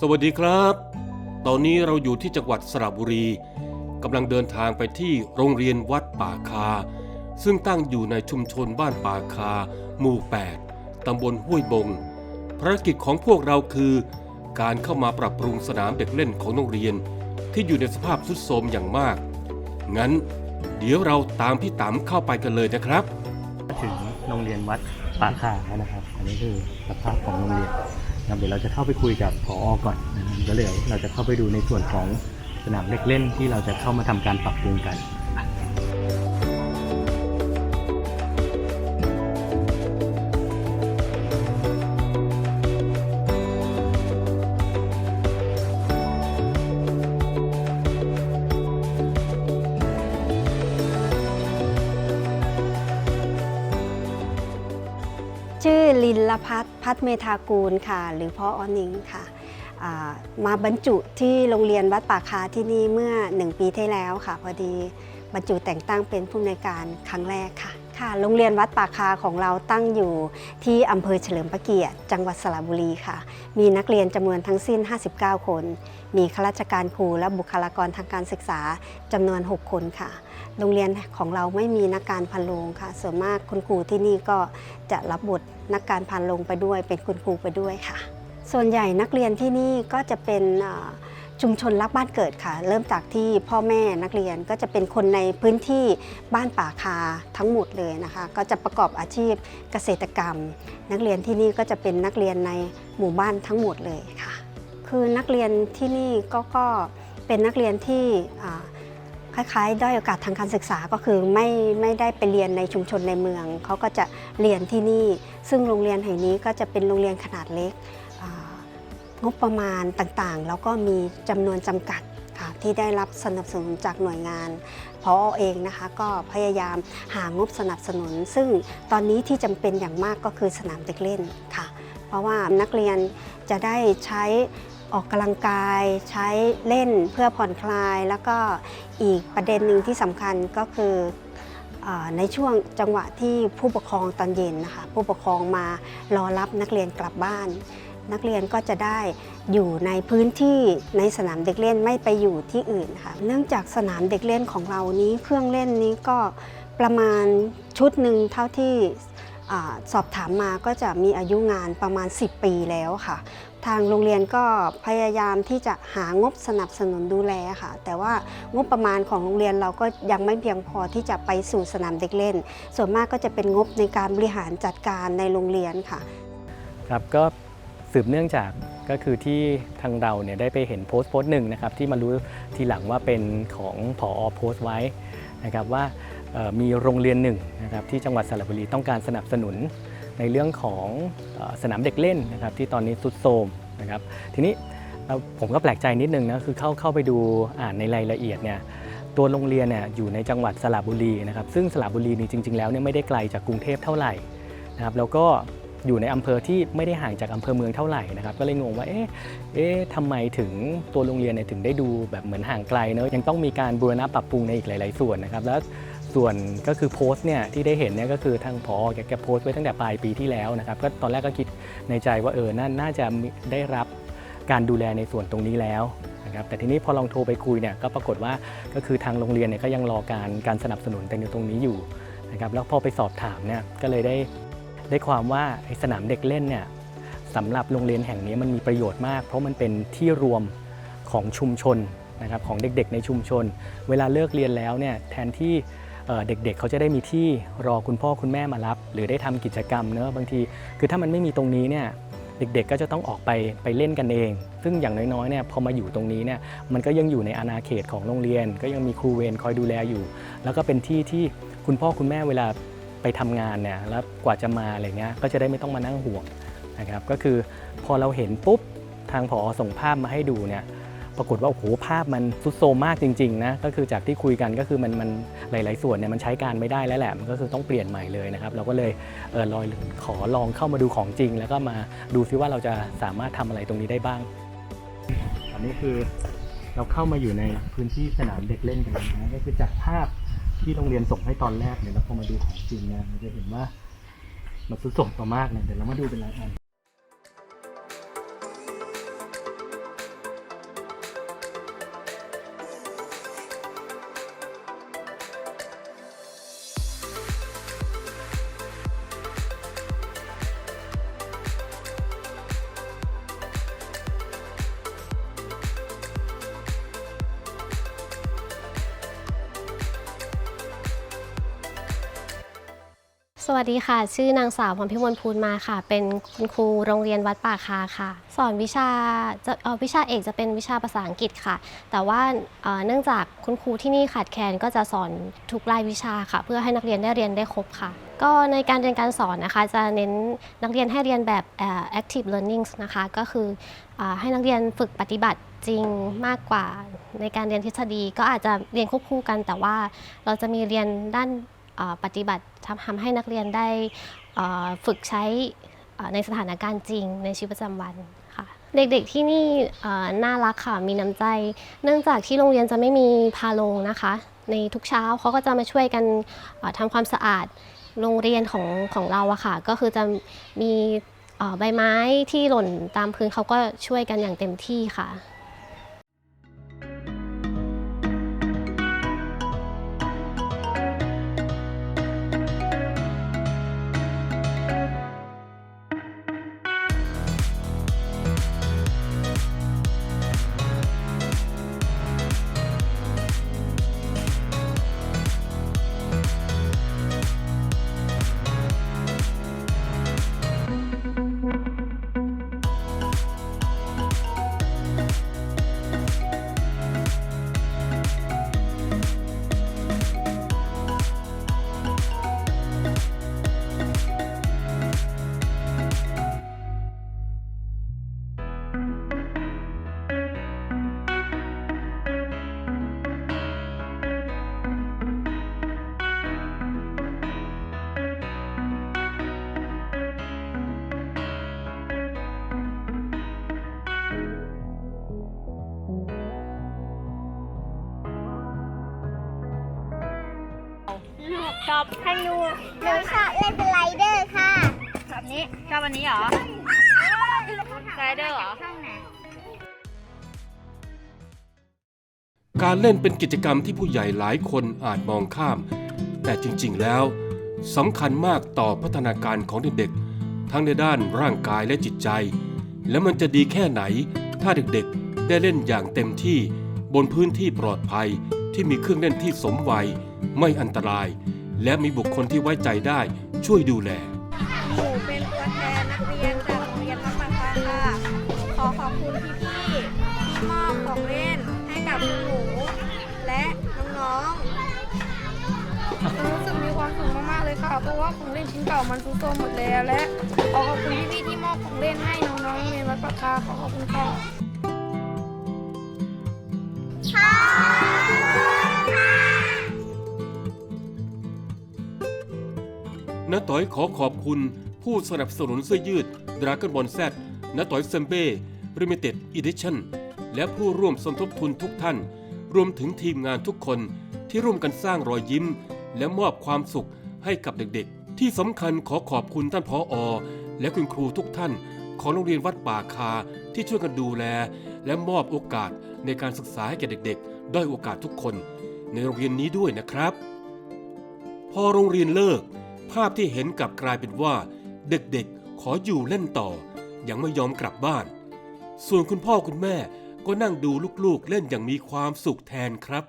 สวัสดีครับ ตอนนี้เราอยู่ที่จังหวัดสระบุรีกำลังเดินทางไปที่โรงเรียนวัดป่าคา ซึ่งตั้งอยู่ในชุมชนบ้านป่าคา หมู่ 8 ตำบลห้วยบง ภารกิจของพวกเราคือ การเข้ามาปรับปรุงสนามเด็กเล่นของโรงเรียน ที่อยู่ในสภาพทรุดโทรมอย่างมาก งั้น เดี๋ยวเราตามพี่ต๋ำเข้าไปกันเลยนะครับ ถึงโรงเรียนวัดป่าคาแล้วนะครับ อันนี้คือสภาพของโรงเรียน นะครับเดี๋ยวเราจะเข้าไปคุยกับผอก่อนนะครับแล้วเดี๋ยวเราจะเข้าไปดูในส่วนของสนามเด็กเล่นที่เราจะเข้ามาทำการปรับปรุงกัน ลินละพัฒพัฒเมธากูลค่ะ หรือพ่อออนิงค่ะมาบรรจุที่โรงเรียนวัดป่าคาที่นี่เมื่อ 1 ปีที่แล้วค่ะ พอดีบรรจุแต่งตั้งเป็นผู้อำนวยการครั้งแรกค่ะค่ะ โรงเรียนวัดป่าคาของเราตั้งอยู่ที่อำเภอเฉลิมพระเกียรติ จังหวัดสระบุรีค่ะ มีนักเรียนจำนวนทั้งสิ้น 59 คน มีข้าราชการครูและบุคลากรทางการศึกษาจำนวน 6 คนค่ะ โรงเรียนของเราไม่มีนักการพันโรงค่ะ ส่วนมากคุณครูที่นี่ก็จะรับบทนักการพันโรงไปด้วย เป็นคุณครูไปด้วยค่ะ ส่วนใหญ่นักเรียนที่นี่ก็จะเป็นชุมชนรักบ้านเกิดค่ะ เริ่มจากที่พ่อแม่นักเรียนก็จะเป็นคนในพื้นที่บ้านป่าคาทั้งหมดเลยนะคะ ก็จะประกอบอาชีพเกษตรกรรม นักเรียนที่นี่ก็จะเป็นนักเรียนในหมู่บ้านทั้งหมดเลยค่ะ คือนักเรียนที่นี่ก็ก็เป็นนักเรียนที่ คล้ายๆ ด้อยโอกาสทางการศึกษาก็คือไม่ไม่ได้ไปเรียนในชุมชนในเมือง เขาก็จะเรียนที่นี่ ซึ่งโรงเรียนแห่งนี้ก็จะเป็นโรงเรียนขนาดเล็กงบประมาณต่างๆ แล้วก็มีจำนวนจำกัดค่ะที่ได้รับสนับสนุนจากหน่วยงานพอเองนะคะก็พยายามหางบสนับสนุน ซึ่งตอนนี้ที่จำเป็นอย่างมากก็คือสนามเด็กเล่นค่ะ เพราะว่านักเรียนจะได้ใช้ ออกกำลังกายใช้เล่นเพื่อผ่อนคลาย แล้วก็อีกประเด็นหนึ่งที่สำคัญก็คืออในช่วงจังหวะที่ผู้ปกครองตอนเย็นนะคะผู้ปกครองมารอรับนักเรียนกลับบ้าน นักเรียนก็จะได้อยู่ในพื้นที่ในสนามเด็กเล่นไม่ไปอยู่ที่อื่นค่ะเนื่องจากสนามเด็กเล่นของเรานี้เครื่องเล่นนี้ก็ประมาณชุดหนึ่งเท่าที่สอบถามมาก็จะมีอายุงานประมาณ 10 ปีแล้วค่ะ ทางโรงเรียนก็พยายามที่จะหางบสนับสนุนดูแลค่ะ แต่ว่างบประมาณของโรงเรียนเราก็ยังไม่เพียงพอที่จะไปสู่สนามเด็กเล่น ส่วนมากก็จะเป็นงบในการบริหารจัดการในโรงเรียนค่ะ ครับก็สืบเนื่องจากก็คือที่ทางเราเนี่ยได้ไปเห็นโพสต์โพสต์หนึ่งนะครับที่มารู้ทีหลังว่าเป็นของผอโพสต์ไว้นะครับว่ามีโรงเรียนหนึ่งนะครับที่จังหวัดสระบุรีต้องการสนับสนุน ในเรื่องของสนามเด็กเล่นนะครับที่ตอนนี้สุดโทมนะครับทีนี้ผมก็แปลกใจนิดนึงนะคือเข้าเข้าไปดูอ่านในรายละเอียดเนี่ยตัวโรงเรียนเนี่ยอยู่ในจังหวัดสระบุรีนะครับซึ่งสระบุรีนี่จริง ๆ แล้วเนี่ยไม่ได้ไกลจากกรุงเทพเท่าไหร่นะครับแล้วก็อยู่ในอำเภอที่ไม่ได้ห่างจากอำเภอเมืองเท่าไหร่นะครับก็เลยงงว่าเอ๊ะเอ๊ะทำไมถึงตัวโรงเรียนเนี่ยถึงได้ดูแบบเหมือนห่างไกลเนอะยังต้องมีการบูรณะปรับปรุงในอีกหลาย ๆ ส่วนนะครับแล้ว ส่วนก็คือโพสต์เนี่ยที่ได้เห็นเนี่ยก็คือทางพอแกแกโพสต์ไว้ตั้งแต่ปลายปีที่แล้วนะครับก็ตอนแรกก็คิดในใจว่าเออน,น่าจะได้รับการดูแลในส่วนตรงนี้แล้วนะครับแต่ทีนี้พอลองโทรไปคุยเนี่ยก็ปรากฏว่าก็คือทางโรงเรียนเนี่ยก็ยังรอการการสนับสนุนแต่ในตรงนี้อยู่นะครับแล้วพอไปสอบถามเนี่ยก็เลยได้ได้ความว่าสนามเด็กเล่นเนี่ยสำหรับโรงเรียนแห่งนี้มันมีประโยชน์มาก เพราะมันเป็นที่รวมของชุมชนนะครับของเด็กๆในชุมชน เวลาเลิกเรียนแล้วเนี่ยแทนที่ เด็กๆ เขาจะได้มีที่รอคุณพ่อคุณแม่มารับ หรือได้ทำกิจกรรมเนอะบางที คือถ้ามันไม่มีตรงนี้เนี่ยเด็กๆ ก็จะต้องออกไปไปเล่นกันเอง ซึ่งอย่างน้อยๆ เนี่ยพอมาอยู่ตรงนี้เนี่ยมันก็ยังอยู่ในอาณาเขตของโรงเรียน ก็ยังมีครูเวรคอยดูแลอยู่ แล้วก็เป็นที่ที่คุณพ่อคุณแม่เวลาไปทำงานเนี่ยแล้วกว่าจะมาอะไรเงี้ยก็จะได้ไม่ต้องมานั่งห่วงนะครับก็คือพอเราเห็นปุ๊บทางผอส่งภาพมาให้ดูเนี่ย ปรากฏว่าโอ้โหภาพมันสุดโซมมากจริงๆนะก็คือจากที่คุยกันก็คือมันมันหลาย ๆ ส่วนเนี่ยมันใช้การไม่ได้แล้วแหละมันก็คือต้องเปลี่ยนใหม่เลยนะครับเราก็เลยเออลอยขอลองเข้ามาดูของจริง แล้วก็มาดูซิว่าเราจะสามารถทำอะไรตรงนี้ได้บ้าง อันนี้คือเราเข้ามาอยู่ในพื้นที่สนามเด็กเล่นกันนะก็คือจากภาพที่โรงเรียนส่งให้ตอนแรกเนี่ยแล้วพอมาดูของจริงเนี่ยเราจะเห็นว่ามันสุดโทรมมากเนี่ยเดี๋ยวเรามาดูเป็นรายอัน สวัสดีค่ะ ชื่อนางสาวพรพิมลพูนมาค่ะ เป็นคุณครูโรงเรียนวัดป่าคาค่ะ สอนวิชาจะเออวิชาเอกจะเป็นวิชาภาษาอังกฤษค่ะ แต่ว่าเอ่อเนื่องจากคุณครูที่นี่ขาดแคลนก็จะสอนทุกรายวิชาค่ะ เพื่อให้นักเรียนได้เรียนได้ครบค่ะ ก็ในการเรียนการสอนนะคะ จะเน้นนักเรียนให้เรียนแบบเอ่อ active learning นะคะ ก็คืออให้นักเรียนฝึกปฏิบัติจริงมากกว่าในการเรียนทฤษฎีก็อาจจะเรียนควบคู่กัน แต่ว่าเราจะมีเรียนด้าน ปฏิบัติทำให้นักเรียนได้ฝึกใช้ในสถานการณ์จริงในชีวิตประจำวันค่ะเด็กๆที่นี่น่ารักค่ะมีน้ำใจ เนื่องจากที่โรงเรียนจะไม่มีพาโรงนะคะ ในทุกเช้าเขาก็จะมาช่วยกันทำความสะอาดโรงเรียนของของเราอะค่ะ ก็คือจะมีใบไม้ที่หล่นตามพื้นเขาก็ช่วยกันอย่างเต็มที่ค่ะ อบให้หนูหนูชอบเล่นสไลเดอร์ค่ะแบบนี้ชอบอันนี้เหรอ สไลเดอร์เหรอ การเล่นเป็นกิจกรรมที่ผู้ใหญ่หลายคนอาจมองข้าม แต่จริงๆแล้วสำคัญมากต่อพัฒนาการของเด็กๆ ทั้งในด้านร่างกายและจิตใจ และมันจะดีแค่ไหน ถ้าเด็กๆ ได้เล่นอย่างเต็มที่บนพื้นที่ปลอดภัยที่มีเครื่องเล่นที่สมวัยไม่อันตราย และมีบุคคลที่ไว้ใจได้ช่วยดูแล หนูเป็นตัวแทนนักเรียนจากโรงเรียนวัดปากคาค่ะ ขอขอบคุณพี่ๆที่มอบของเล่นให้กับหนูและน้องๆรู้สึกมีความสุขมากๆเลยค่ะ เพราะว่าของเล่นชิ้นเก่ามันซุดโทรมหมดแล้วและขอขอบคุณพี่ๆที่มอบของเล่นให้น้องๆโรงเรียนวัดปากคาขอขอบคุณค่ะ น้าต่อยขอขอบคุณผู้สนับสนุนเสื้อยืดดราก้อนบอลแซดน้าต่อยเซมเบ้ริมิเต็ดอีดิชั่นและผู้ร่วมสมทบทุนทุกท่าน รวมถึงทีมงานทุกคนที่ร่วมกันสร้างรอยยิ้ม และมอบความสุขให้กับเด็กๆ ที่สำคัญขอขอบคุณท่านผออ และคุณครูทุกท่าน ของโรงเรียนวัดป่าคาที่ช่วยกันดูแล และมอบโอกาสในการศึกษาให้แก่เด็กๆ ด้อยโอกาสทุกคน ในโรงเรียนนี้ด้วยนะครับ พอโรงเรียนเลิก ภาพที่เห็นกลับกลายเป็นว่า เด็กๆ ขออยู่เล่นต่อ ยังไม่ยอมกลับบ้าน ส่วนคุณพ่อคุณแม่ก็นั่งดูลูกๆเล่นอย่างมีความสุขแทนครับ